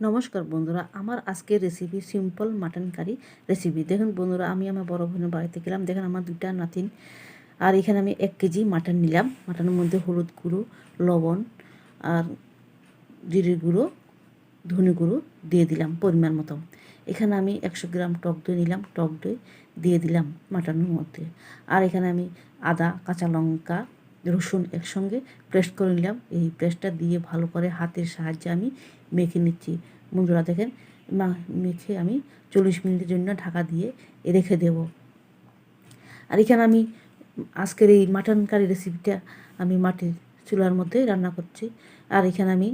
নমস্কার বন্ধুরা, আমার আজকের recipe simple mutton curry recipe দেখুন বন্ধুরা, আমি আমার বড় বোনের বাড়িতে গেলাম, দেখেন আমার দুটা নাতিন, আর এখানে আমি এক কেজি মাটন নিলাম। মাটনের মধ্যে হলুদ গুঁড়ো, লবণ আর জিরে গুঁড়ো, ধনে গুঁড়ো দিয়ে দিলাম পরিমাণ মতো। এখানে আমি একশো গ্রাম টক দই নিলাম, টক দই দিয়ে দিলাম মাটনের মধ্যে। আর এখানে আমি আদা, কাঁচা লঙ্কা রসুন একসঙ্গে পেস্ট করে নিলাম। এই পেস্টটা দিয়ে ভালো করে হাতের সাহায্যে আমি মেখে নিচ্ছি। বন্ধুরা দেখেন মেখে আমি চল্লিশ মিনিটের জন্য ঢাকা দিয়ে রেখে দেব। আর এখানে আমি আজকের এই মাটন কারি রেসিপিটা আমি মাটির চুলার মধ্যে রান্না করছি। আর এখানে আমি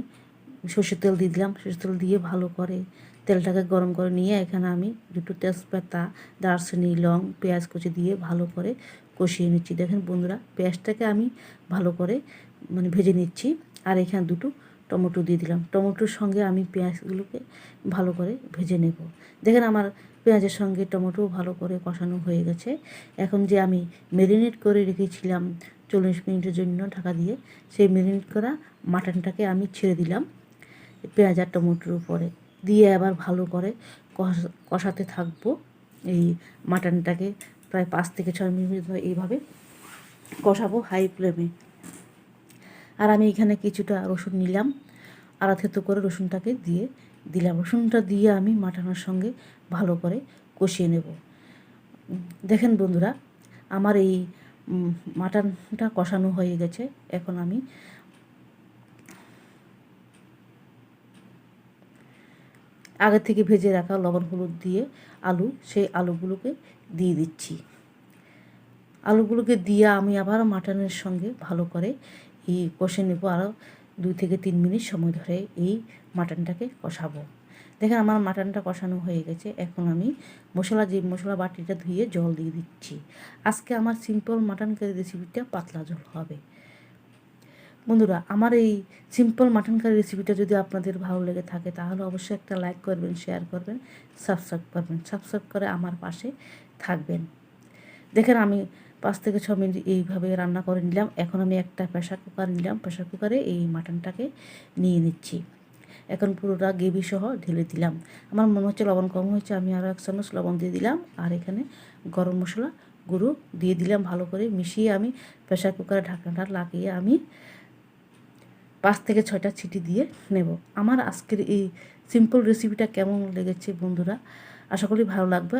সর্ষের তেল দিয়ে দিলাম। সর্ষের তেল দিয়ে ভালো করে তেলটাকে গরম করে নিয়ে এখানে আমি দুটো তেজপাতা, দারচিনি, লং, পেঁয়াজ কুচি দিয়ে ভালো করে কষিয়ে নিচ্ছি। দেখেন বন্ধুরা, পেঁয়াজটাকে আমি ভালো করে মানে ভেজে নিচ্ছি। আর এখানে দুটো টমেটো দিয়ে দিলাম। টমেটোর সঙ্গে আমি পেঁয়াজগুলোকে ভালো করে ভেজে নেব। দেখেন আমার পেঁয়াজের সঙ্গে টমেটো ভালো করে কষানো হয়ে গেছে। এখন যে আমি ম্যারিনেট করে রেখেছিলাম চল্লিশ মিনিটের জন্য ঢাকা দিয়ে, সেই ম্যারিনেট করা মাটনটাকে আমি ছেড়ে দিলাম পেঁয়াজ আর টমেটোর উপরে। দিয়ে আবার ভালো করে কষাতে থাকব এই মাটনটাকে। প্রায় পাঁচ থেকে ছয় মিনিট ধরে এইভাবে কষাবো হাই ফ্লেমে। আর আমি এখানে কিছুটা রসুন নিলাম আড়া থেতো করে রসুনটাকে দিয়ে দিলাম। রসুনটা দিয়ে আমি মাটনের সঙ্গে ভালো করে কষিয়ে নেব। দেখেন বন্ধুরা, আমার এই মাটনটা কষানো হয়ে গেছে। এখন আমি আগে থেকে ভেজে রাখা লবণ হলুদ দিয়ে আলু, সেই আলুগুলোকে দিয়ে দিচ্ছি। আলুগুলোকে দিয়ে আমি আবার মাটনের সঙ্গে ভালো করে এই কষে নেব। আরও দুই থেকে তিন মিনিট সময় ধরে এই মাটনটাকে কষাবো। দেখেন আমার মাটনটা কষানো হয়ে গেছে। এখন আমি মশলা, যে মশলা বাটিটা ধুয়ে জল দিয়ে দিচ্ছি। আজকে আমার সিম্পল মাটন কারি রেসিপিটা পাতলা ঝোল হবে। বন্ধুরা, আমার এই সিম্পল মাটন কারি রেসিপিটা যদি আপনাদের ভালো লেগে থাকে, তাহলে অবশ্যই একটা লাইক করবেন শেয়ার করবেন সাবস্ক্রাইব করবেন। সাবস্ক্রাইব করে আমার পাশে থাকবেন। দেখেন, আমি পাঁচ থেকে ছ মিনিট এইভাবে রান্না করে নিলাম। এখন আমি একটা প্রেশার কুকার নিলাম। প্রেশার কুকারে এই মাটনটাকে নিয়ে নিচ্ছি। এখন পুরোটা গ্রেভি সহ ঢেলে দিলাম। আমার মনে হচ্ছে লবণ কম হয়েছে, আমি আরও এক চামচ লবণ দিয়ে দিলাম। আর এখানে গরম মশলা গুঁড়ো দিয়ে দিলাম। ভালো করে মিশিয়ে আমি প্রেশার কুকারে ঢাকনাটা লাগিয়ে আমি পাঁচ থেকে ছয়টা ছিটি দিয়ে নেব। আমার আজকের এই সিম্পল রেসিপিটা কেমন লেগেছে বন্ধুরা? আশা করি ভালো লাগবে।